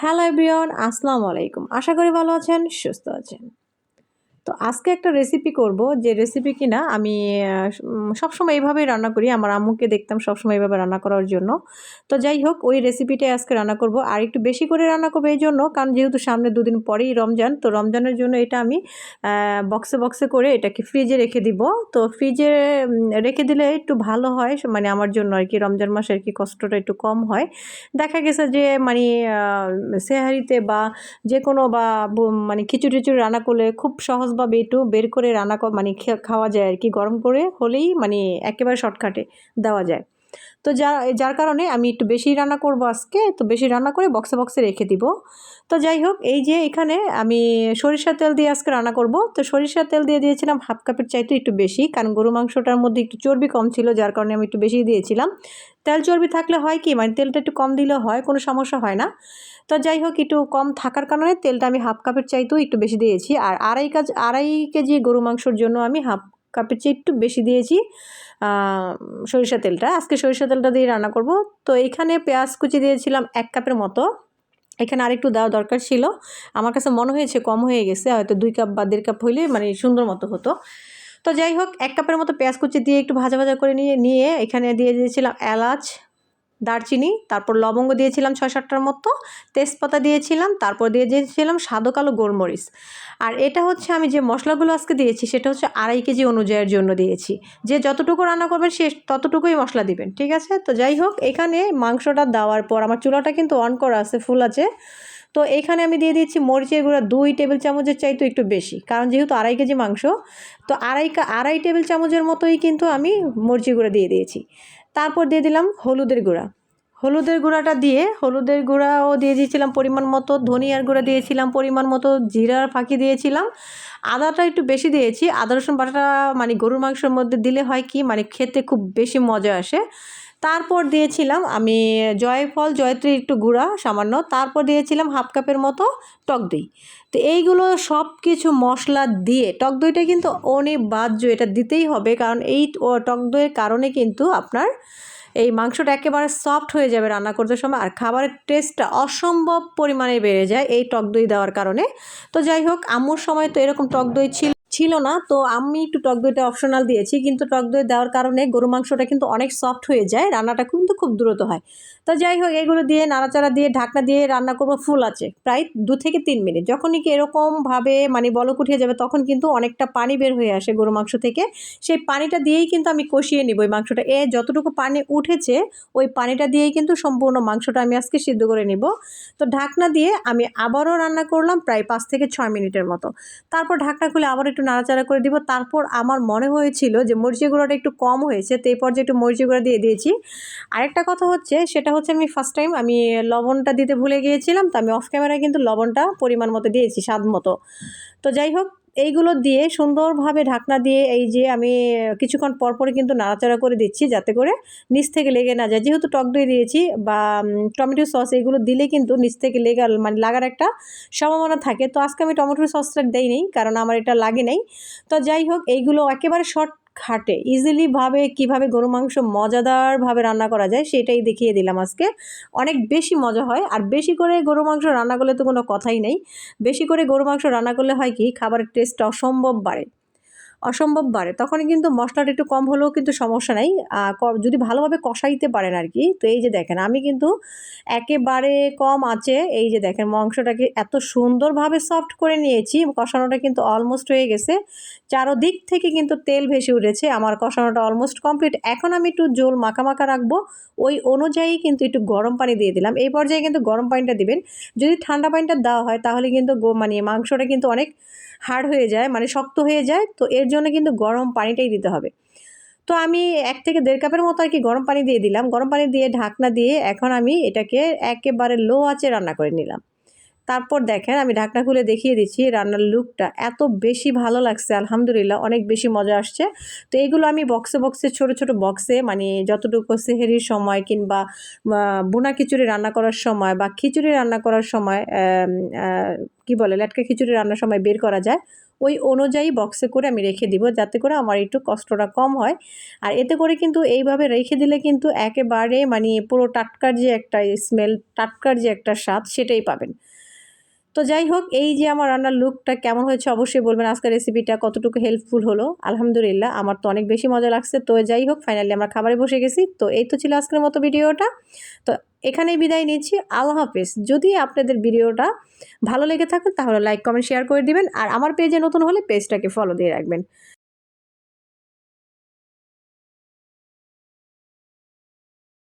Hello everyone আসসালামু আলাইকুম। আশা করি ভালো আছেন সুস্থ আছেন। তো আজকে একটা রেসিপি করব, যে রেসিপি কিনা আমি সবসময় এইভাবেই রান্না করি, আমার আম্মুকে দেখতাম সবসময় এইভাবে রান্না করার জন্য। তো যাই হোক, ওই রেসিপিটাই আজকে রান্না করব। আর একটু বেশি করে রান্না করব এই জন্য, কারণ যেহেতু সামনে দুদিন পরেই রমজান, তো রমজানের জন্য এটা আমি বক্সে বক্সে করে এটাকে ফ্রিজে রেখে দিব। তো ফ্রিজে রেখে দিলে একটু ভালো হয় মানে আমার জন্য আর কি, রমজান মাসে আর কি কষ্টটা একটু কম হয়। দেখা গেছে যে মানে সেহারিতে বা যে কোনো বা মানে খিচুড়ি টিচুড়ি রান্না করলে খুব সহজ বা বেটু বের করে রান্না মানে খাওয়া যায় আর কি। গরম করে হলেই মানে একেবারে শর্টকাটে দেওয়া যায়। তো যা, যার কারণে আমি একটু বেশি রান্না করব আজকে, তো বেশি রান্না করে বক্সে বক্সে রেখে দিব। তো যাই হোক, এই যে এখানে আমি সরিষার তেল দিয়ে আজকে রান্না করব। তো সরিষার তেল দিয়ে দিয়েছিলাম হাফ কাপের চাইতে একটু বেশি, কারণ গরু মাংসটার মধ্যে একটু চর্বি কম ছিল, যার কারণে আমি একটু বেশি দিয়েছিলাম। তেল চর্বি থাকলে হয় কি মানে তেলটা একটু কম দিলে হয়, কোনো সমস্যা হয় না। তো যাই হোক, একটু কম থাকার কারণে তেলটা আমি হাফ কাপের চাইতেও একটু বেশি দিয়েছি। আর আড়াই কাজ, আড়াই কেজি গরু মাংসর জন্য আমি হাফ কাপের চেয়ে একটু বেশি দিয়েছি সরিষা তেলটা। আজকে সরিষা তেলটা দিয়ে রান্না করব। তো এখানে পেঁয়াজ কুচি দিয়েছিলাম এক কাপের মতো। এখানে আরেকটু দেওয়া দরকার ছিল। আমার কাছে মনে হয়েছে কম হয়ে গেছে, হয়তো দুই কাপ বা দেড় কাপ হইলে মানে সুন্দর মতো হতো। তো যাই হোক, এক কাপের মতো পেঁয়াজ কুচি দিয়ে একটু ভাজা ভাজা করে নিয়ে নিয়ে এখানে দিয়ে দিয়েছিলাম এলাচ দারচিনি, তারপর লবঙ্গ দিয়েছিলাম ছয় সাতটার মতো, তেজপাতা দিয়েছিলাম, তারপর দিয়ে দিয়েছিলাম সাদো কালো গোলমরিচ। আর এটা হচ্ছে আমি যে মশলাগুলো আজকে দিয়েছি, সেটা হচ্ছে আড়াই কেজি অনুযায়ীর জন্য দিয়েছি। যে যতটুকু রান্না করবেন, সে ততটুকুই মশলা দিবেন, ঠিক আছে? তো যাই হোক, এখানে মাংসটা দেওয়ার পর, আমার চুলাটা কিন্তু অন করা আছে ফুল আছে। তো এখানে আমি দিয়ে দিয়েছি মরিচের গুঁড়া দুই টেবিল চামচের চাইতো একটু বেশি, কারণ যেহেতু আড়াই কেজি মাংস, তো আড়াই আড়াই টেবিল চামচের মতোই কিন্তু আমি মরিচের গুঁড়া দিয়ে দিয়েছি। তারপর দিয়ে দিলাম হলুদের গুঁড়া। হলুদের গুঁড়াটা দিয়ে, হলুদের গুঁড়াও দিয়ে দিয়েছিলাম পরিমাণ মতো, ধনিয়ার গুঁড়া দিয়েছিলাম পরিমাণ মতো, জিরার ফাঁকি দিয়েছিলাম। আদাটা একটু বেশি দিয়েছি, আদা রসুন বাটাটা মানে গরুর মাংসের মধ্যে দিলে হয় কি মানে খেতে খুব বেশি মজা আসে। তারপর দিয়েছিলাম আমি জয়ফল জয়ত্রী একটু গুঁড়া সামান্য। তারপর দিয়েছিলাম হাফ কাপের মতো টক দই। তো এইগুলো সব কিছু মশলা দিয়ে, টক দইটা কিন্তু অনিবার্য, এটা দিতেই হবে। কারণ এই টক দইয়ের কারণে কিন্তু আপনার এই মাংসটা একেবারে সফট হয়ে যাবে রান্না করতে সময় আর খাবারের টেস্টটা অসম্ভব পরিমাণে বেড়ে যায় এই টক দই দেওয়ার কারণে। তো যাই হোক, আম্মুর সময় তো এরকম টক দই ছিল। ছিল না। তো আমি একটু টক দইটা অপশনাল দিয়েছি, কিন্তু টক দই দেওয়ার কারণে গরু মাংসটা কিন্তু অনেক সফট হয়ে যায়, রান্নাটা কিন্তু খুব দ্রুত হয়। তো যাই হোক, এগুলো দিয়ে, নাড়াচাড়া দিয়ে, ঢাকনা দিয়ে রান্না করব ফুল আছে, প্রায় দু থেকে তিন মিনিট। যখনই কি এরকমভাবে মানে বলক উঠিয়ে যাবে, তখন কিন্তু অনেকটা পানি বের হয়ে আসে গরু মাংস থেকে। সেই পানিটা দিয়েই কিন্তু আমি কষিয়ে নিব ওই মাংসটা। এ যতটুকু পানি উঠেছে, ওই পানিটা দিয়েই কিন্তু সম্পূর্ণ মাংসটা আমি আজকে সিদ্ধ করে নিব। তো ঢাকনা দিয়ে আমি আবারও রান্না করলাম প্রায় পাঁচ থেকে ছয় মিনিটের মতো। তারপর ঢাকনা খুলে আবার একটু নাড়াচাড়া করে দিব। তারপর আমার মনে হয়েছিল যে মরিচি গুঁড়োটা একটু কম হয়েছে, তো এই পর্যায়ে একটু মরিচি গুঁড়া দিয়ে দিয়েছি। আরেকটা কথা হচ্ছে, সেটা হচ্ছে আমি ফার্স্ট টাইম আমি লবণটা দিতে ভুলে গিয়েছিলাম, তো আমি অফ ক্যামেরায় কিন্তু লবণটা পরিমাণ মতো দিয়েছি, স্বাদ মতো। তো যাই হোক এইগুলো দিয়ে সুন্দরভাবে ঢাকনা দিয়ে এই যে আমি কিছুক্ষণ পরপরই কিন্তু নাড়াচাড়া করে দিচ্ছি যাতে করে নিচ থেকে লেগে না যায়। যেহেতু টক দই দিয়েছি বা টমেটো সস এইগুলো দিলে কিন্তু নিচ থেকে লেগে মানে লাগার একটা সম্ভাবনা থাকে। তো আজকে আমি টমেটো সসটা দেই নেই কারণ আমার এটা লাগে নাই। তো যাই হোক, এইগুলো একেবারে শর্ট খাটে। ইজিলিভাবে কীভাবে গরু, মাংস মজাদারভাবে রান্না করা যায় সেটাই দেখিয়ে দিলাম আজকে। অনেক বেশি মজা হয়, আর বেশি করে গরু, মাংস রান্না করলে তো কোনো কথাই নেই। বেশি করে গরু, মাংস রান্না করলে হয় কি, খাবারের টেস্ট অসম্ভব বাড়ে। অসম্ভব বাড়ে। তখনই কিন্তু মশলাটা একটু কম হলেও কিন্তু সমস্যা নাই। যদি ভালোভাবে কষাইতে পারেন আর কি তো এই যে দেখেন, আমি কিন্তু একেবারে কম আছে এই যে দেখেন, মাংসটাকে এত সুন্দরভাবে সফট করে নিয়েছি, কষানোটা কিন্তু অলমোস্ট হয়ে গেছে। চারোদিক থেকে কিন্তু তেল ভেসে উঠেছে, আমার কষানোটা অলমোস্ট কমপ্লিট এখন আমি একটু জোল মাখা মাখা রাখব, ওই অনুযায়ী কিন্তু একটু গরম পানি দিয়ে দিলাম। এই পর্যায়ে কিন্তু গরম পানিটা দিবেন। যদি ঠান্ডা পানিটা দেওয়া হয়, তাহলে কিন্তু মানে মাংসটা কিন্তু অনেক হার্ড হয়ে যায় মানে শক্ত হয়ে যায়। তো এর জন্য কিন্তু গরম পানিটাই দিতে হবে। তো আমি এক থেকে দেড় কাপের মতো আর কি গরম পানি দিয়ে দিলাম। গরম পানি দিয়ে, ঢাকনা দিয়ে এখন আমি এটাকে একেবারে লো আঁচে রান্না করে নিলাম। তারপর দেখেন আমি ঢাকনা খুলে দেখিয়ে দিচ্ছি রান্নার লুকটা। এত বেশি ভালো লাগছে, আলহামদুলিল্লাহ অনেক বেশি মজা আসছে। তো এইগুলো আমি বক্সে বক্সে, ছোট ছোট বক্সে মানে যতটুকু সেহেরির সময় কিংবা বোনা খিচুড়ি রান্না করার সময় বা খিচুড়ি রান্না করার সময় কি বলে, লেটকা খিচুড়ি রান্নার সময় বের করা যায় ওই অনুযায়ী বক্সে করে আমি রেখে দিব, যাতে করে আমার একটু কষ্টটা কম হয়। আর এতে করে কিন্তু এইভাবে রেখে দিলে কিন্তু একেবারে মানে পুরো টাটকার যে একটা স্মেল টাটকার যে একটা স্বাদ সেটাই পাবেন। তো যাই হোক, এই যে আমার রান্নার লুকটা কেমন হয়েছে অবশ্যই বলবেন। আজকের রেসিপিটা কতটুকু হেল্পফুল হলো? আলহামদুলিল্লাহ, আমার তো অনেক বেশি মজা লাগছে। তো যাই হোক ফাইনালি আমরা খাবারে বসে গেছি। তো এই তো ছিল আজকের মতো ভিডিওটা তো এখানেই বিদায় নিচ্ছি। আল্লাহ হাফেজ। যদি আপনাদের ভিডিওটা ভালো লেগে থাকে তাহলে লাইক, কমেন্ট, শেয়ার করে দিবেন। আর আমার পেজে নতুন হলে পেজটাকে ফলো দিয়ে রাখবেন।